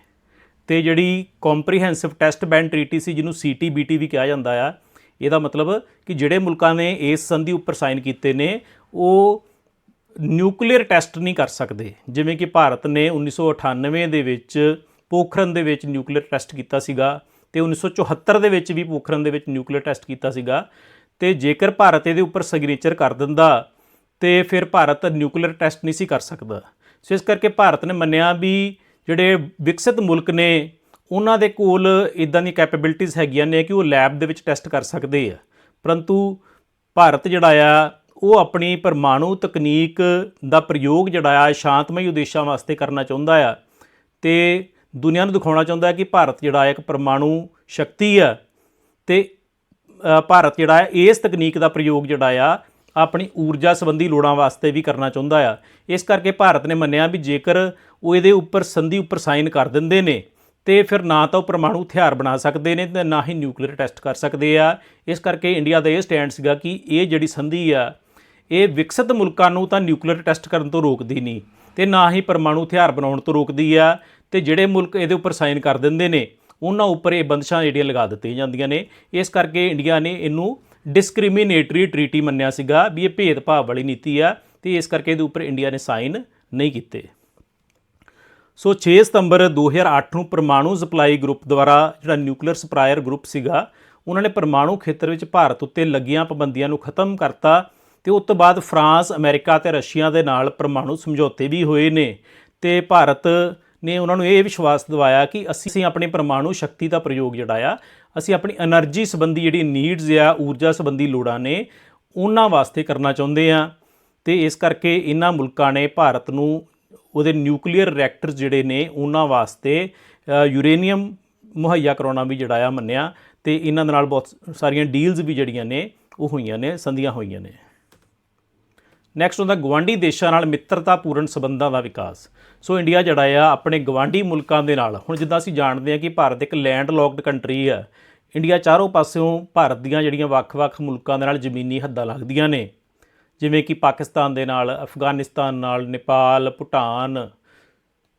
S1: ਤੇ ਜਿਹੜੀ ਕੰਪਰੀਹੈਂਸਿਵ ਟੈਸਟ ਬੈਨ ਟ੍ਰੀਟੀ ਸੀ, ਜਿਹਨੂੰ ਸੀਟੀਬੀਟੀ ਵੀ ਕਿਹਾ ਜਾਂਦਾ ਆ, ਇਹਦਾ ਮਤਲਬ ਕਿ ਜਿਹੜੇ ਮੁਲਕਾਂ ਨੇ ਇਸ ਸੰਧੀ ਉੱਪਰ ਸਾਈਨ ਕੀਤੇ ਨੇ, ਉਹ ਨਿਊਕਲੀਅਰ ਟੈਸਟ ਨਹੀਂ ਕਰ ਸਕਦੇ। ਜਿਵੇਂ ਕਿ ਭਾਰਤ ਨੇ 1998 ਦੇ ਵਿੱਚ ਪੋਖਰਨ ਦੇ ਵਿੱਚ ਨਿਊਕਲੀਅਰ ਟੈਸਟ ਕੀਤਾ ਸੀਗਾ ਤੇ 1974 ਦੇ ਵਿੱਚ ਵੀ ਪੋਖਰਨ ਦੇ ਵਿੱਚ ਨਿਊਕਲੀਅਰ ਟੈਸਟ ਕੀਤਾ ਸੀਗਾ ਤੇ ਜੇਕਰ ਭਾਰਤ ਇਹਦੇ ਉੱਪਰ ਸਿਗਨੇਚਰ ਕਰ ਦਿੰਦਾ ਤੇ ਫਿਰ ਭਾਰਤ ਨਿਊਕਲੀਅਰ ਟੈਸਟ ਨਹੀਂ ਸੀ ਕਰ ਸਕਦਾ। ਸੋ ਇਸ ਕਰਕੇ ਭਾਰਤ ਨੇ ਮੰਨਿਆ ਵੀ ਜਿਹੜੇ ਵਿਕਸਿਤ ਮੁਲਕ ਨੇ, ਉਹਨਾਂ ਦੇ ਕੋਲ ਇਦਾਂ ਦੀ ਕੈਪੇਬਿਲਿਟੀਆਂ ਹੈਗੀਆਂ ਨੇ ਕਿ ਉਹ ਲੈਬ ਦੇ ਵਿੱਚ ਟੈਸਟ ਕਰ ਸਕਦੇ ਆ। ਪਰੰਤੂ ਭਾਰਤ ਜਿਹੜਾ ਆ, ਉਹ ਆਪਣੀ ਪਰਮਾਣੂ ਤਕਨੀਕ ਦਾ ਪ੍ਰਯੋਗ ਜਿਹੜਾ ਆ, ਸ਼ਾਂਤਮਈ ਉਦੇਸ਼ਾਂ ਵਾਸਤੇ ਕਰਨਾ ਚਾਹੁੰਦਾ ਆ ਤੇ ਦੁਨੀਆ ਨੂੰ ਦਿਖਾਉਣਾ ਚਾਹੁੰਦਾ ਹੈ ਕਿ ਭਾਰਤ ਜਿਹੜਾ ਹੈ ਇੱਕ ਪਰਮਾਣੂ ਸ਼ਕਤੀ ਆ ਤੇ ਭਾਰਤ ਜਿਹੜਾ ਹੈ ਇਸ ਤਕਨੀਕ ਦਾ ਪ੍ਰਯੋਗ ਜਿਹੜਾ ਆ, ਆਪਣੀ ਊਰਜਾ ਸੰਬੰਧੀ ਲੋੜਾਂ ਵਾਸਤੇ ਵੀ ਕਰਨਾ ਚਾਹੁੰਦਾ ਆ। ਇਸ ਕਰਕੇ ਭਾਰਤ ਨੇ ਮੰਨਿਆ ਵੀ ਜੇਕਰ ਉਹ ਇਹਦੇ ਉੱਪਰ ਸੰਧੀ ਉੱਪਰ ਸਾਈਨ ਕਰ ਦਿੰਦੇ ਨੇ, ਤੇ ਫਿਰ ਨਾ ਤਾਂ ਉਹ ਪਰਮਾਣੂ ਹਥਿਆਰ ਬਣਾ ਸਕਦੇ ਨੇ ਤੇ ਨਾ ਹੀ ਨਿਊਕਲੀਅਰ ਟੈਸਟ ਕਰ ਸਕਦੇ ਆ। ਇਸ ਕਰਕੇ ਇੰਡੀਆ ਦਾ ਇਹ ਸਟੈਂਡ ਸੀਗਾ ਕਿ ਇਹ ਜਿਹੜੀ ਸੰਧੀ ਆ, ਇਹ ਵਿਕਸਿਤ ਮੁਲਕਾਂ ਨੂੰ ਤਾਂ ਨਿਊਕਲੀਅਰ ਟੈਸਟ ਕਰਨ ਤੋਂ ਰੋਕਦੀ ਨਹੀਂ ਤੇ ਨਾ ਹੀ ਪਰਮਾਣੂ ਹਥਿਆਰ ਬਣਾਉਣ ਤੋਂ ਰੋਕਦੀ ਆ। ਤੇ ਜਿਹੜੇ ਮੁਲਕ ਇਹਦੇ ਉੱਪਰ ਸਾਈਨ ਕਰ ਦਿੰਦੇ ਨੇ, ਉਹਨਾਂ ਉੱਪਰ ਇਹ ਬੰਦਸ਼ਾਂ ਜਿਹੜੀਆਂ ਲਗਾ ਦਿੱਤੀਆਂ ਜਾਂਦੀਆਂ ਨੇ। ਇਸ ਕਰਕੇ ਇੰਡੀਆ ਨੇ ਇਹਨੂੰ ਡਿਸਕ੍ਰਿਮੀਨੇਟਰੀ ਟ੍ਰੀਟੀ ਮੰਨਿਆ ਸੀਗਾ ਵੀ ਇਹ ਭੇਦਭਾਵ ਵਾਲੀ ਨੀਤੀ ਆ ਤੇ ਇਸ ਕਰਕੇ ਇਹਦੇ ਉੱਪਰ ਇੰਡੀਆ ਨੇ ਸਾਈਨ ਨਹੀਂ ਕੀਤੇ। ਸੋ 6 ਸਤੰਬਰ 2008 ਨੂੰ ਪਰਮਾਣੂ ਸਪਲਾਈ ਗਰੁੱਪ ਦੁਆਰਾ ਜਿਹੜਾ ਨਿਊਕਲੀਅਰ ਸਪਲਾਇਰ ਗਰੁੱਪ ਸੀਗਾ, ਉਹਨਾਂ ਨੇ ਪਰਮਾਣੂ ਖੇਤਰ ਵਿੱਚ ਭਾਰਤ ਉੱਤੇ ਲੱਗੀਆਂ ਪਾਬੰਦੀਆਂ ਨੂੰ ਖਤਮ ਕਰਤਾ ਤੇ ਉਸ ਤੋਂ ਬਾਅਦ ਫਰਾਂਸ, ਅਮਰੀਕਾ ਤੇ ਰਸ਼ੀਆ ਦੇ ਨਾਲ ਪਰਮਾਣੂ ਸਮਝੌਤੇ ਵੀ ਹੋਏ ਨੇ ਤੇ ਭਾਰਤ ਨੇ ਉਹਨਾਂ ਨੂੰ ਇਹ ਵਿਸ਼ਵਾਸ ਦਿਵਾਇਆ ਕਿ ਅਸੀਂ ਆਪਣੇ ਪਰਮਾਣੂ ਸ਼ਕਤੀ ਦਾ ਪ੍ਰਯੋਗ ਜਿਹੜਾ ਆ, ਅਸੀਂ ਆਪਣੀ એનર્ਜੀ ਸੰਬੰਧੀ ਜਿਹੜੀ ਨੀਡਸ ਆ, ਊਰਜਾ ਸੰਬੰਧੀ ਲੋੜਾਂ ਨੇ, ਉਹਨਾਂ ਵਾਸਤੇ ਕਰਨਾ ਚਾਹੁੰਦੇ ਆ। ਤੇ ਇਸ ਕਰਕੇ ਇਹਨਾਂ ਮੁਲਕਾਂ ਨੇ ਭਾਰਤ ਨੂੰ ਉਹਦੇ ਨਿਊਕਲੀਅਰ ਰਿਐਕਟਰ ਜਿਹੜੇ ਨੇ, ਉਹਨਾਂ ਵਾਸਤੇ ਯੂਰੇਨੀਅਮ ਮੁਹੱਈਆ ਕਰਾਉਣਾ ਵੀ ਜਿਹੜਾ ਆ ਮੰਨਿਆ। ਤੇ ਇਹਨਾਂ ਦੇ ਨਾਲ ਬਹੁਤ ਸਾਰੀਆਂ ਡੀਲਸ ਵੀ ਜਿਹੜੀਆਂ ਨੇ, ਉਹ ਹੋਈਆਂ ਨੇ, ਸੰਧੀਆਂ ਹੋਈਆਂ ਨੇ। ਨੈਕਸਟ ਹੁੰਦਾ ਗਵਾਂਡੀ ਦੇਸ਼ਾਂ ਨਾਲ ਮਿੱਤਰਤਾ ਪੂਰਨ ਸਬੰਧਾਂ ਦਾ ਵਿਕਾਸ। ਸੋ ਇੰਡੀਆ ਜਿਹੜਾ ਆ, ਆਪਣੇ ਗਵਾਂਡੀ ਮੁਲਕਾਂ ਦੇ ਨਾਲ, ਹੁਣ ਜਿੱਦਾਂ ਅਸੀਂ ਜਾਣਦੇ ਹਾਂ ਕਿ ਭਾਰਤ ਇੱਕ ਲੈਂਡ ਲੌਕਡ ਕੰਟਰੀ ਆ। ਇੰਡੀਆ ਚਾਰੋਂ ਪਾਸਿਓਂ ਭਾਰਤ ਦੀਆਂ ਜਿਹੜੀਆਂ ਵੱਖ-ਵੱਖ ਮੁਲਕਾਂ ਦੇ ਨਾਲ ਜ਼ਮੀਨੀ ਹੱਦਾਂ ਲੱਗਦੀਆਂ ਨੇ। ਜਿਵੇਂ ਕਿ ਪਾਕਿਸਤਾਨ ਦੇ ਨਾਲ, ਅਫਗਾਨਿਸਤਾਨ ਨਾਲ, ਨੇਪਾਲ, ਭੂਟਾਨ,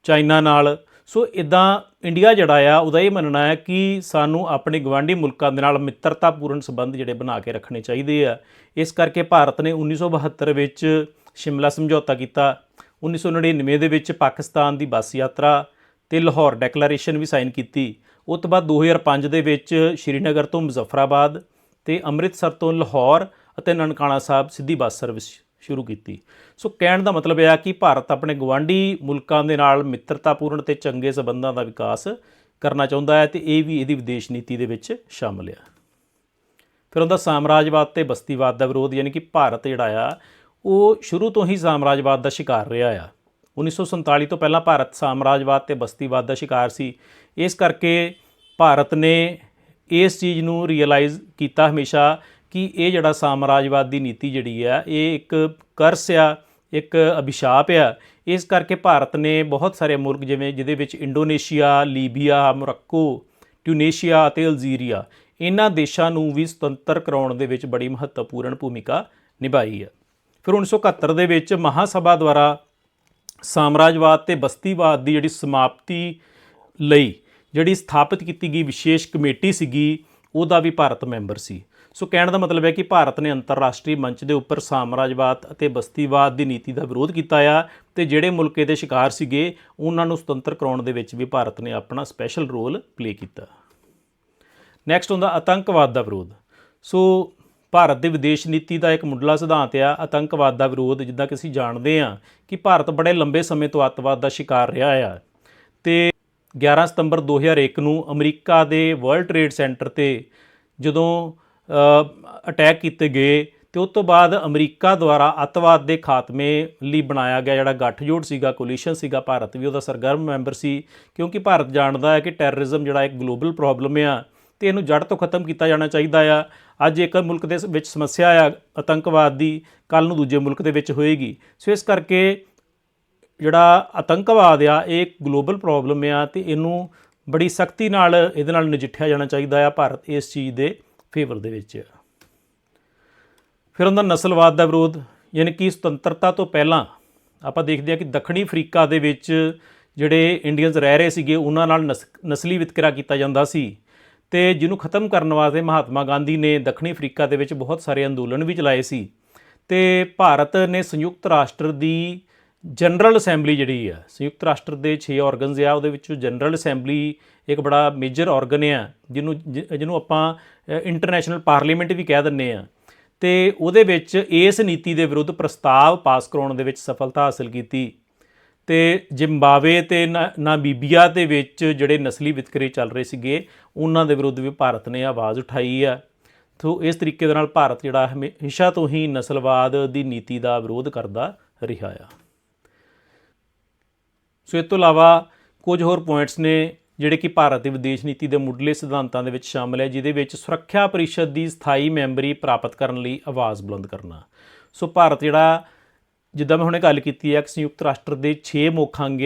S1: ਚਾਈਨਾ ਨਾਲ ਸੋ ਇਦਾਂ ਇੰਡੀਆ ਜਿਹੜਾ ਆ, ਉਹਦਾ ਇਹ ਮੰਨਣਾ ਹੈ ਕਿ ਸਾਨੂੰ ਆਪਣੇ ਗਵਾਂਢੀ ਮੁਲਕਾਂ ਦੇ ਨਾਲ ਮਿੱਤਰਤਾਪੂਰਨ ਸੰਬੰਧ ਜਿਹੜੇ ਬਣਾ ਕੇ ਰੱਖਣੇ ਚਾਹੀਦੇ ਆ। ਇਸ ਕਰਕੇ ਭਾਰਤ ਨੇ 1972 ਵਿੱਚ ਸ਼ਿਮਲਾ ਸਮਝੌਤਾ ਕੀਤਾ 1999 ਦੇ ਵਿੱਚ ਪਾਕਿਸਤਾਨ ਦੀ ਬੱਸ ਯਾਤਰਾ ਤੇ ਲਾਹੌਰ ਡੈਕਲੇਰੇਸ਼ਨ ਵੀ ਸਾਈਨ ਕੀਤੀ। ਉਸ ਤੋਂ ਬਾਅਦ 2005 ਦੇ ਵਿੱਚ ਸ਼੍ਰੀਨਗਰ ਤੋਂ ਮੁਜ਼ੱਫਰਾਬਾਦ ਤੇ ਅੰਮ੍ਰਿਤਸਰ ਤੋਂ ਲਾਹੌਰ ਅਤੇ ਨਨਕਾਣਾ ਸਾਹਿਬ ਸਿੱਧੀ ਬੱਸ ਸਰਵਿਸ ਸ਼ੁਰੂ ਕੀਤੀ। ਸੋ ਕਹਿਣ ਦਾ ਮਤਲਬ ਇਹ ਆ ਕਿ ਭਾਰਤ ਆਪਣੇ ਗਵਾਂਢੀ ਮੁਲਕਾਂ ਦੇ ਨਾਲ ਮਿੱਤਰਤਾਪੂਰਨ ਤੇ ਚੰਗੇ ਸਬੰਧਾਂ ਦਾ ਵਿਕਾਸ ਕਰਨਾ ਚਾਹੁੰਦਾ ਹੈ ਤੇ ਇਹ ਵੀ ਇਹਦੀ ਵਿਦੇਸ਼ ਨੀਤੀ ਦੇ ਵਿੱਚ ਸ਼ਾਮਲ ਆ। ਫਿਰ ਉਹਦਾ ਸਾਮਰਾਜਵਾਦ ਤੇ ਬਸਤੀਵਾਦ ਦਾ ਵਿਰੋਧ ਯਾਨੀ ਕਿ ਭਾਰਤ ਜਿਹੜਾ ਆ, ਉਹ ਸ਼ੁਰੂ ਤੋਂ ਹੀ ਸਾਮਰਾਜਵਾਦ ਦਾ ਸ਼ਿਕਾਰ ਰਿਹਾ ਆ। 1947 ਤੋਂ ਪਹਿਲਾਂ ਭਾਰਤ ਸਾਮਰਾਜਵਾਦ ਤੇ ਬਸਤੀਵਾਦ ਦਾ ਸ਼ਿਕਾਰ ਸੀ। ਇਸ ਕਰਕੇ ਭਾਰਤ ਨੇ ਇਸ ਚੀਜ਼ ਨੂੰ ਰੀਅਲਾਈਜ਼ ਕੀਤਾ ਹਮੇਸ਼ਾ ਕਿ ਇਹ ਜਿਹੜਾ ਸਾਮਰਾਜਵਾਦ ਦੀ ਨੀਤੀ ਜਿਹੜੀ ਆ, ਇਹ ਇੱਕ ਕਰਸ ਆ, ਇੱਕ ਅਭਿਸ਼ਾਪ ਆ। ਇਸ ਕਰਕੇ ਭਾਰਤ ਨੇ ਬਹੁਤ ਸਾਰੇ ਮੁਲਕ ਜਿਵੇਂ ਜਿਹਦੇ ਵਿੱਚ ਇੰਡੋਨੇਸ਼ੀਆ, ਲੀਬੀਆ, ਮੋਰੱਕੋ, ਟਿਊਨੀਸ਼ੀਆ ਅਤੇ ਅਲਜੀਰੀਆ, ਇਹਨਾਂ ਦੇਸ਼ਾਂ ਨੂੰ ਵੀ ਸੁਤੰਤਰ ਕਰਾਉਣ ਦੇ ਵਿੱਚ ਬੜੀ ਮਹੱਤਵਪੂਰਨ ਭੂਮਿਕਾ ਨਿਭਾਈ ਹੈ ਫਿਰ 1971 ਦੇ ਵਿੱਚ ਮਹਾਸਭਾ ਦੁਆਰਾ ਸਾਮਰਾਜਵਾਦ ਤੇ ਬਸਤੀਵਾਦ ਦੀ ਜਿਹੜੀ ਸਮਾਪਤੀ ਲਈ ਜਿਹੜੀ ਸਥਾਪਿਤ ਕੀਤੀ ਗਈ ਵਿਸ਼ੇਸ਼ ਕਮੇਟੀ ਸੀਗੀ, ਉਹਦਾ ਵੀ ਭਾਰਤ ਮੈਂਬਰ ਸੀ। ਸੋ ਕਹਿਣ ਦਾ ਮਤਲਬ ਹੈ ਕਿ ਭਾਰਤ ਨੇ ਅੰਤਰਰਾਸ਼ਟਰੀ ਮੰਚ ਦੇ ਉੱਪਰ ਸਾਮਰਾਜਵਾਦ ਅਤੇ ਬਸਤੀਵਾਦ ਦੀ ਨੀਤੀ ਦਾ ਵਿਰੋਧ ਕੀਤਾ ਆ ਤੇ ਜਿਹੜੇ ਮੁਲਕ ਇਹਦੇ ਸ਼ਿਕਾਰ ਸੀਗੇ, ਉਹਨਾਂ ਨੂੰ ਸੁਤੰਤਰ ਕਰਾਉਣ ਦੇ ਵਿੱਚ ਵੀ ਭਾਰਤ ਨੇ ਆਪਣਾ ਸਪੈਸ਼ਲ ਰੋਲ ਪਲੇ ਕੀਤਾ। ਨੈਕਸਟ ਹੁੰਦਾ ਆਤੰਕਵਾਦ ਦਾ ਵਿਰੋਧ। ਸੋ ਭਾਰਤ ਦੇ ਵਿਦੇਸ਼ ਨੀਤੀ ਦਾ ਇੱਕ ਮੁੱਢਲਾ ਸਿਧਾਂਤ ਆ, ਆਤੰਕਵਾਦ ਦਾ ਵਿਰੋਧ ਜਿੱਦਾਂ ਕਿ ਅਸੀਂ ਜਾਣਦੇ ਆ ਕਿ ਭਾਰਤ ਬੜੇ ਲੰਬੇ ਸਮੇਂ ਤੋਂ ਅੱਤਵਾਦ ਦਾ ਸ਼ਿਕਾਰ ਰਿਹਾ ਆ ਤੇ 11 ਸਤੰਬਰ 2001 ਨੂੰ ਅਮਰੀਕਾ ਦੇ ਵਰਲਡ ਟ੍ਰੇਡ ਸੈਂਟਰ ਤੇ ਜਦੋਂ ਅਟੈਕ ਕੀਤੇ ਗਏ ਤੇ ਉਸ ਤੋਂ ਬਾਅਦ ਅਮਰੀਕਾ ਦੁਆਰਾ ਅੱਤਵਾਦ ਦੇ ਖਾਤਮੇ ਲਈ ਬਣਾਇਆ ਗਿਆ ਜਿਹੜਾ ਗੱਠਜੋੜ ਸੀਗਾ ਕੋਲੀਸ਼ਨ ਸੀਗਾ, ਭਾਰਤ ਵੀ ਉਹਦਾ ਸਰਗਰਮ ਮੈਂਬਰ ਸੀ, ਕਿਉਂਕਿ ਭਾਰਤ ਜਾਣਦਾ ਹੈ ਕਿ ਟੈਰਰਿਜ਼ਮ ਜਿਹੜਾ ਇੱਕ ਗਲੋਬਲ ਪ੍ਰੋਬਲਮ ਆ ਤੇ ਇਹਨੂੰ ਜੜ ਤੋਂ ਖਤਮ ਕੀਤਾ ਜਾਣਾ ਚਾਹੀਦਾ ਆ। ਅੱਜ ਇੱਕ ਮੁਲਕ ਦੇ ਵਿੱਚ ਸਮੱਸਿਆ ਆ, ਆਤੰਕਵਾਦ ਦੀ ਕੱਲ ਨੂੰ ਦੂਜੇ ਮੁਲਕ ਦੇ ਵਿੱਚ ਹੋਏਗੀ। ਸੋ ਇਸ ਕਰਕੇ ਜਿਹੜਾ ਆਤੰਕਵਾਦ ਆ, ਇਹ ਇੱਕ ਗਲੋਬਲ ਪ੍ਰੋਬਲਮ ਆ ਤੇ ਇਹਨੂੰ ਬੜੀ ਸਖਤੀ ਨਾਲ, ਇਹਦੇ ਨਾਲ ਨਜਿੱਠਿਆ ਜਾਣਾ ਚਾਹੀਦਾ ਆ। ਭਾਰਤ ਇਸ ਚੀਜ਼ ਦੇ ਫੇਵਰ ਦੇ ਵਿੱਚ ਫਿਰ ਉਹਨਾਂ ਦਾ ਨਸਲਵਾਦ ਦਾ ਵਿਰੋਧ, ਯਾਨੀ ਕਿ ਸੁਤੰਤਰਤਾ ਤੋਂ ਪਹਿਲਾਂ ਆਪਾਂ ਦੇਖਦੇ ਹਾਂ ਕਿ ਦੱਖਣੀ ਅਫਰੀਕਾ ਦੇ ਵਿੱਚ ਜਿਹੜੇ ਇੰਡੀਅਨਸ ਰਹਿ ਰਹੇ ਸੀਗੇ, ਉਹਨਾਂ ਨਾਲ ਨਸ- ਨਸਲੀ ਵਿਤਕਰਾ ਕੀਤਾ ਜਾਂਦਾ ਸੀ ਤੇ ਜਿਹਨੂੰ ਖਤਮ ਕਰਨ ਵਾਸਤੇ ਮਹਾਤਮਾ ਗਾਂਧੀ ਨੇ ਦੱਖਣੀ ਅਫਰੀਕਾ ਦੇ ਵਿੱਚ ਬਹੁਤ ਸਾਰੇ ਅੰਦੋਲਨ ਵੀ ਚਲਾਏ ਸੀ ਤੇ ਭਾਰਤ ਨੇ ਸੰਯੁਕਤ ਰਾਸ਼ਟਰ ਦੀ ਜਨਰਲ ਅਸੈਂਬਲੀ ਜਿਹੜੀ ਆ, ਸੰਯੁਕਤ ਰਾਸ਼ਟਰ ਦੇ 6 ਆਰਗਨਸ ਆ, ਉਹਦੇ ਵਿੱਚੋਂ ਜਨਰਲ ਅਸੈਂਬਲੀ ਇੱਕ ਬੜਾ ਮੇਜਰ ਆਰਗਨ ਆ, ਜਿਹਨੂੰ ਜਿ- ਜਿਹਨੂੰ ਆਪਾਂ ਇੰਟਰਨੈਸ਼ਨਲ ਪਾਰਲੀਮੈਂਟ ਵੀ ਕਹਿ ਦਿੰਨੇ ਆ। ਤੇ ਉਹਦੇ ਵਿੱਚ ਇਸ ਨੀਤੀ ਦੇ ਵਿਰੁੱਧ ਪ੍ਰਸਤਾਵ ਪਾਸ ਕਰਾਉਣ ਦੇ ਵਿੱਚ ਸਫਲਤਾ ਹਾਸਲ ਕੀਤੀ। ਤੇ ਜ਼ਿੰਬਾਬਵੇ ਤੇ ਨਾ- ਨਾਮੀਬੀਆ ਦੇ ਵਿੱਚ ਜਿਹੜੇ ਨਸਲੀ ਵਿਤਕਰੇ ਚੱਲ ਰਹੇ ਸੀਗੇ, ਉਹਨਾਂ ਦੇ ਵਿਰੁੱਧ ਵੀ ਭਾਰਤ ਨੇ ਆਵਾਜ਼ ਉਠਾਈ ਆ। ਸੋ ਇਸ ਤਰੀਕੇ ਦੇ ਨਾਲ ਭਾਰਤ ਜਿਹੜਾ ਹਮੇਸ਼ਾ ਤੋਂ ਹੀ ਨਸਲਵਾਦ ਦੀ ਨੀਤੀ ਦਾ ਵਿਰੋਧ ਕਰਦਾ ਰਿਹਾ ਆ। ਸੋ ਇਸ ਤੋਂ ਇਲਾਵਾ ਕੁਝ ਹੋਰ ਪੁਆਇੰਟਸ ਨੇ ਜਿਹੜੇ ਕਿ ਭਾਰਤ ਦੀ ਵਿਦੇਸ਼ ਨੀਤੀ ਦੇ ਮੁੱਢਲੇ ਸਿਧਾਂਤਾਂ ਦੇ ਵਿੱਚ ਸ਼ਾਮਲ ਹੈ, ਜਿਹਦੇ ਵਿੱਚ ਸੁਰੱਖਿਆ ਪਰਿਸ਼ਦ ਦੀ ਸਥਾਈ ਮੈਂਬਰੀ ਪ੍ਰਾਪਤ ਕਰਨ ਲਈ ਆਵਾਜ਼ ਬੁਲੰਦ ਕਰਨਾ। ਸੋ ਭਾਰਤ ਜਿਹੜਾ, ਜਿੱਦਾਂ ਮੈਂ ਹੁਣੇ ਗੱਲ ਕੀਤੀ ਹੈ ਕਿ ਸੰਯੁਕਤ ਰਾਸ਼ਟਰ ਦੇ 6 ਮੁੱਖ ਅੰਗ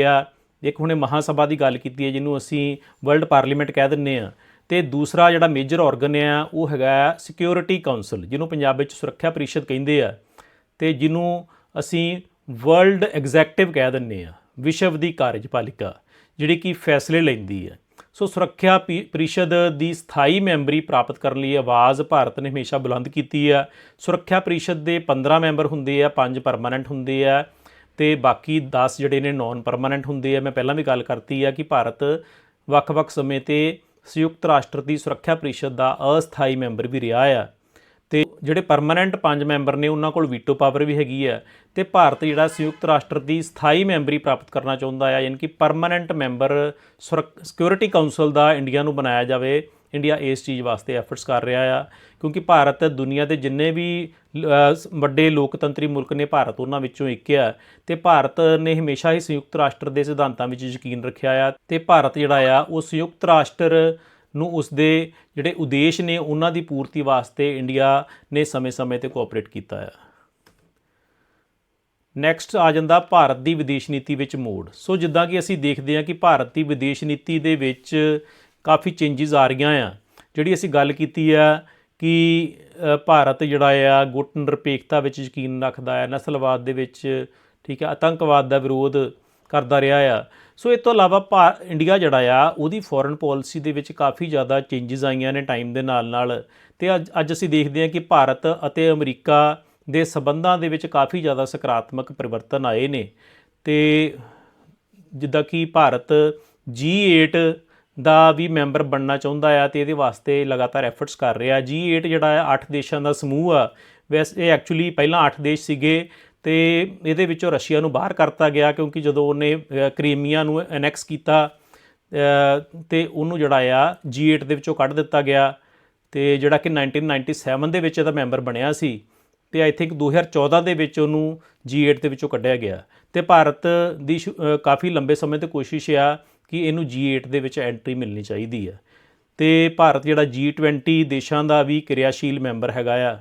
S1: ਇੱਕ ਹੁਣੇ ਮਹਾਸਭਾ ਦੀ ਗੱਲ ਕੀਤੀ ਹੈ, ਜਿਹਨੂੰ ਅਸੀਂ ਵਰਲਡ ਪਾਰਲੀਮੈਂਟ ਕਹਿ ਦਿੰਨੇ ਆ ਤੇ ਦੂਸਰਾ ਜਿਹੜਾ ਮੇਜਰ ਆਰਗਨ ਆ, ਉਹ ਹੈਗਾ ਸਿਕਿਉਰਿਟੀ ਕਾਉਂਸਲ ਜਿਹਨੂੰ ਪੰਜਾਬ ਵਿੱਚ ਸੁਰੱਖਿਆ ਪਰਿਸ਼ਦ ਕਹਿੰਦੇ ਆ। ਤੇ ਜਿਹਨੂੰ ਅਸੀਂ ਵਰਲਡ ਐਗਜ਼ੈਕਟਿਵ ਕਹਿ ਦਿੰਨੇ ਆ ਵਿਸ਼ਵ ਦੀ ਕਾਰਜਪਾਲਿਕਾ, ਜਿਹੜੀ ਕਿ ਫੈਸਲੇ ਲੈਂਦੀ ਹੈ। ਸੋ ਸੁਰੱਖਿਆ ਪੀ- ਪਰਿਸ਼ਦ ਦੀ ਸਥਾਈ ਮੈਂਬਰੀ ਪ੍ਰਾਪਤ ਕਰਨ ਲਈ ਆਵਾਜ਼ ਭਾਰਤ ਨੇ ਹਮੇਸ਼ਾ ਬੁਲੰਦ ਕੀਤੀ ਹੈ। ਸੁਰੱਖਿਆ ਪਰਿਸ਼ਦ ਦੇ 15 ਮੈਂਬਰ ਹੁੰਦੇ ਆ 5 ਪਰਮਾਨੈਂਟ ਹੁੰਦੇ ਆ ਤੇ ਬਾਕੀ 10 ਜਿਹੜੇ ਨੇ ਨਾਨ ਪਰਮਾਨੈਂਟ ਹੁੰਦੇ ਆ। ਮੈਂ ਪਹਿਲਾਂ ਵੀ ਗੱਲ ਕਰਤੀ ਆ ਕਿ ਭਾਰਤ ਵੱਖ-ਵੱਖ ਸਮੇਂ ਤੇ ਸੰਯੁਕਤ ਰਾਸ਼ਟਰ ਦੀ ਸੁਰੱਖਿਆ ਪਰਿਸ਼ਦ ਦਾ ਅਸਥਾਈ ਮੈਂਬਰ ਵੀ ਰਿਹਾ ਆ। ਤੇ ਜਿਹੜੇ ਪਰਮਾਨੈਂਟ ਪੰਜ ਮੈਂਬਰ ਨੇ, ਉਹਨਾਂ ਕੋਲ ਵੀਟੋ ਪਾਵਰ ਵੀ ਹੈਗੀ ਆ ਤੇ ਭਾਰਤ ਜਿਹੜਾ ਸੰਯੁਕਤ ਰਾਸ਼ਟਰ ਦੀ ਸਥਾਈ ਮੈਂਬਰੀ ਪ੍ਰਾਪਤ ਕਰਨਾ ਚਾਹੁੰਦਾ ਆ, ਯਾਨੀ ਕਿ ਪਰਮਾਨੈਂਟ ਮੈਂਬਰ ਸਿਕਿਉਰਿਟੀ ਕਾਉਂਸਲ ਦਾ ਇੰਡੀਆ ਨੂੰ ਬਣਾਇਆ ਜਾਵੇ ਇੰਡੀਆ ਇਸ ਚੀਜ਼ ਵਾਸਤੇ ਐਫਰਟਸ ਕਰ ਰਿਹਾ ਆ, ਕਿਉਂਕਿ ਭਾਰਤ ਦੁਨੀਆ ਦੇ ਜਿੰਨੇ ਵੀ ਵੱਡੇ ਲੋਕਤੰਤਰੀ ਮੁਲਕ ਨੇ ਭਾਰਤ ਉਹਨਾਂ ਵਿੱਚੋਂ ਇੱਕ ਆ ਤੇ ਭਾਰਤ ਨੇ ਹਮੇਸ਼ਾ ਹੀ ਸੰਯੁਕਤ ਰਾਸ਼ਟਰ ਦੇ ਸਿਧਾਂਤਾਂ ਵਿੱਚ ਯਕੀਨ ਰੱਖਿਆ ਆ ਤੇ ਭਾਰਤ ਜਿਹੜਾ ਆ, ਉਹ ਸੰਯੁਕਤ ਰਾਸ਼ਟਰ ਨੂੰ ਉਸ ਦੇ ਜਿਹੜੇ ਉਦੇਸ਼ ਨੇ, ਉਹਨਾਂ ਦੀ ਪੂਰਤੀ ਵਾਸਤੇ ਇੰਡੀਆ ਨੇ ਸਮੇਂ-ਸਮੇਂ ਤੇ ਕੋਆਪਰੇਟ ਕੀਤਾ ਆ। ਨੈਕਸਟ ਆ ਜਾਂਦਾ ਭਾਰਤ ਦੀ ਵਿਦੇਸ਼ ਨੀਤੀ ਵਿੱਚ ਮੋੜ। ਸੋ ਜਿੱਦਾਂ ਕਿ ਅਸੀਂ ਦੇਖਦੇ ਹਾਂ ਕਿ ਭਾਰਤ ਦੀ ਵਿਦੇਸ਼ ਨੀਤੀ ਦੇ ਵਿੱਚ ਕਾਫੀ ਚੇਂਜਸ ਆ ਰਹੀਆਂ ਆ। ਜਿਹੜੀ ਅਸੀਂ ਗੱਲ ਕੀਤੀ ਆ ਕਿ ਭਾਰਤ ਜਿਹੜਾ ਆ, ਗੁੱਟ ਨਿਰਪੇਖਤਾ ਵਿੱਚ ਯਕੀਨ ਰੱਖਦਾ ਹੈ ਨਸਲਵਾਦ ਦੇ ਵਿੱਚ, ਠੀਕ ਹੈ ਆਤੰਕਵਾਦ ਦਾ ਵਿਰੋਧ ਕਰਦਾ ਰਿਹਾ ਆ। ਸੋ ਇਸ ਤੋਂ ਇਲਾਵਾ ਭਾ- ਇੰਡੀਆ ਜਿਹੜਾ ਆ, ਉਹਦੀ ਫੋਰਨ ਪਾਲਿਸੀ ਦੇ ਵਿੱਚ ਕਾਫੀ ਜ਼ਿਆਦਾ ਚੇਂਜਸ ਆਈਆਂ ਨੇ ਟਾਈਮ ਦੇ ਨਾਲ ਨਾਲ। ਤੇ ਅੱਜ ਅੱਜ ਅਸੀਂ ਦੇਖਦੇ ਹਾਂ ਕਿ ਭਾਰਤ ਅਤੇ ਅਮਰੀਕਾ ਦੇ ਸਬੰਧਾਂ ਦੇ ਵਿੱਚ ਕਾਫੀ ਜ਼ਿਆਦਾ ਸਕਾਰਾਤਮਕ ਪਰਿਵਰਤਨ ਆਏ ਨੇ। ਤੇ ਜਿੱਦਾਂ ਕਿ ਭਾਰਤ G8 ਦਾ ਵੀ ਮੈਂਬਰ ਬਣਨਾ ਚਾਹੁੰਦਾ ਆ ਤੇ ਇਹਦੇ ਵਾਸਤੇ ਲਗਾਤਾਰ ਐਫਰਟਸ ਕਰ ਰਿਹਾ। G8 ਜਿਹੜਾ ਆ 8 ਦੇਸ਼ਾਂ ਦਾ ਸਮੂਹ ਆ। ਵੈਸੇ, ਇਹ ਐਕਚੁਅਲੀ ਪਹਿਲਾਂ 8 ਦੇਸ਼ ਸੀਗੇ। ਤੇ ਇਹਦੇ ਵਿੱਚੋਂ ਰਸ਼ੀਆ ਨੂੰ ਬਾਹਰ ਕਰਤਾ ਗਿਆ ਕਿਉਂਕਿ ਜਦੋਂ ਉਹਨੇ ਕ੍ਰੀਮੀਆ ਨੂੰ ਐਨੈਕਸ ਕੀਤਾ ਅ, ਤੇ ਉਹਨੂੰ ਜਿਹੜਾ ਆ G8 ਦੇ ਵਿੱਚੋਂ ਕੱਢ ਦਿੱਤਾ ਗਿਆ ਤੇ ਜਿਹੜਾ ਕਿ 1997 ਦੇ ਵਿੱਚ ਇਹਦਾ ਮੈਂਬਰ ਬਣਿਆ ਸੀ ਤੇ ਆਈ ਥਿੰਕ 2014 ਦੇ ਵਿੱਚ ਉਹਨੂੰ G8 ਦੇ ਵਿੱਚੋਂ ਕੱਢਿਆ ਗਿਆ। ਤੇ ਭਾਰਤ ਦੀ ਸ਼ੁ- ਕਾਫੀ ਲੰਬੇ ਸਮੇਂ ਤੋਂ ਕੋਸ਼ਿਸ਼ ਆ ਕਿ ਇਹਨੂੰ G8 ਦੇ ਵਿੱਚ ਐਂਟਰੀ ਮਿਲਣੀ ਚਾਹੀਦੀ ਆ। ਤੇ ਭਾਰਤ ਜਿਹੜਾ G20 ਦੇਸ਼ਾਂ ਦਾ ਵੀ ਕਿਰਿਆਸ਼ੀਲ ਮੈਂਬਰ ਹੈਗਾ ਆ।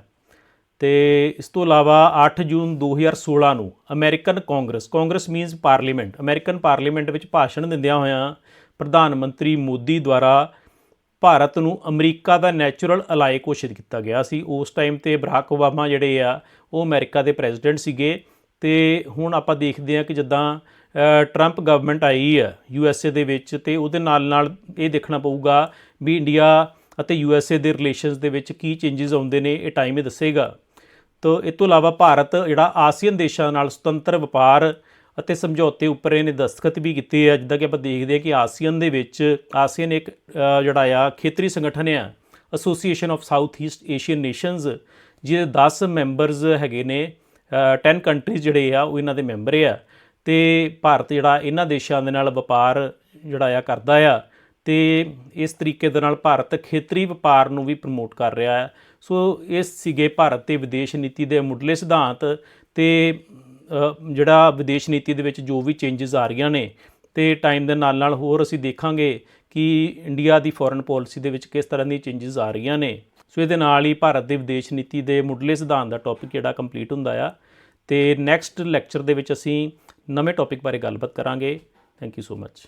S1: ਤੇ ਇਸ ਤੋਂ ਇਲਾਵਾ 8 ਜੂਨ 2016 ਨੂੰ American Congress Congress means parliament American parliament ਵਿੱਚ ਭਾਸ਼ਣ ਦਿੰਦਿਆਂ ਹੋਇਆਂ ਪ੍ਰਧਾਨ ਮੰਤਰੀ ਮੋਦੀ ਦੁਆਰਾ ਭਾਰਤ ਨੂੰ ਅਮਰੀਕਾ ਦਾ ਨੈਚੁਰਲ ਅਲਾਈ ਘੋਸ਼ਿਤ ਕੀਤਾ ਗਿਆ ਸੀ। ਉਸ ਟਾਈਮ ਤੇ ਬਰਾਕ ਓਬਾਮਾ ਜਿਹੜੇ ਆ, ਉਹ ਅਮਰੀਕਾ ਦੇ ਪ੍ਰੈਜ਼ੀਡੈਂਟ ਸੀਗੇ ਤੇ ਹੁਣ ਆਪਾਂ ਦੇਖਦੇ ਹਾਂ ਕਿ ਜਿੱਦਾਂ ਟਰੰਪ ਗਵਰਨਮੈਂਟ ਆਈ ਆ ਯੂ ਐਸ ਏ ਦੇ ਵਿੱਚ ਤੇ ਉਹਦੇ ਨਾਲ ਨਾਲ ਇਹ ਦੇਖਣਾ ਪਊਗਾ ਵੀ ਇੰਡੀਆ ਅਤੇ ਯੂ ਐਸ ਏ ਦੇ ਰਿਲੇਸ਼ਨਸ ਦੇ ਵਿੱਚ ਕੀ ਚੇਂਜਸ ਆਉਂਦੇ ਨੇ, ਇਹ ਟਾਈਮ ਹੀ ਦੱਸੇਗਾ। ਤੋ ਇਸ ਤੋਂ ਇਲਾਵਾ ਭਾਰਤ ਜਿਹੜਾ ਆਸੀਅਨ ਦੇਸ਼ਾਂ ਨਾਲ ਸੁਤੰਤਰ ਵਪਾਰ ਅਤੇ ਸਮਝੌਤੇ ਉੱਪਰ ਇਹਨੇ ਦਸਤਖਤ ਵੀ ਕੀਤੇ ਆ ਜਿੱਦਾਂ ਕਿ ਆਪਾਂ ਦੇਖਦੇ ਆ ਕਿ ਆਸੀਅਨ ਦੇ ਵਿੱਚ ਆਸੀਅਨ ਇੱਕ ਜਿਹੜਾ ਆ ਖੇਤਰੀ ਸੰਗਠਨ ਆ association of south east Asian nations ਜਿਹਦੇ 10 ਮੈਂਬਰਸ ਹੈਗੇ ਨੇ ਅ, 10 ਕੰਟਰੀਜ਼ ਜਿਹੜੇ ਆ ਉਹ ਇਹਨਾਂ ਦੇ ਮੈਂਬਰ ਆ। ਤੇ ਭਾਰਤ ਜਿਹੜਾ ਇਹਨਾਂ ਦੇਸ਼ਾਂ ਦੇ ਨਾਲ ਵਪਾਰ ਜਿਹੜਾ ਆ ਕਰਦਾ ਆ ਤੇ ਇਸ ਤਰੀਕੇ ਦੇ ਨਾਲ ਭਾਰਤ ਖੇਤਰੀ ਵਪਾਰ ਨੂੰ ਵੀ ਪ੍ਰਮੋਟ ਕਰ ਰਿਹਾ ਹੈ ਸੋ ਇਹ ਸੀਗੇ ਭਾਰਤ ਤੇ ਵਿਦੇਸ਼ ਨੀਤੀ ਦੇ ਮੁੱਢਲੇ ਸਿਧਾਂਤ ਤੇ ਜਿਹੜਾ ਵਿਦੇਸ਼ ਨੀਤੀ ਦੇ ਵਿੱਚ ਜੋ ਵੀ ਚੇਂਜਸ ਆ ਰਹੀਆਂ ਨੇ ਤੇ ਟਾਈਮ ਦੇ ਨਾਲ ਨਾਲ ਹੋਰ ਅਸੀਂ ਦੇਖਾਂਗੇ ਕਿ ਇੰਡੀਆ ਦੀ ਫੋਰਨ ਪਾਲਿਸੀ ਦੇ ਵਿੱਚ ਕਿਸ ਤਰ੍ਹਾਂ ਦੀਆਂ ਚੇਂਜਸ ਆ ਰਹੀਆਂ ਨੇ। ਸੋ ਇਹਦੇ ਨਾਲ ਹੀ ਭਾਰਤ ਦੇ ਵਿਦੇਸ਼ ਨੀਤੀ ਦੇ ਮੁੱਢਲੇ ਸਿਧਾਂਤ ਦਾ ਟੌਪਿਕ ਜਿਹੜਾ ਕੰਪਲੀਟ ਹੁੰਦਾ ਆ। ਤੇ ਨੈਕਸਟ ਲੈਕਚਰ ਦੇ ਵਿੱਚ ਅਸੀਂ ਨਵੇਂ ਟੌਪਿਕ ਬਾਰੇ ਗੱਲਬਾਤ ਕਰਾਂਗੇ। Thank you so much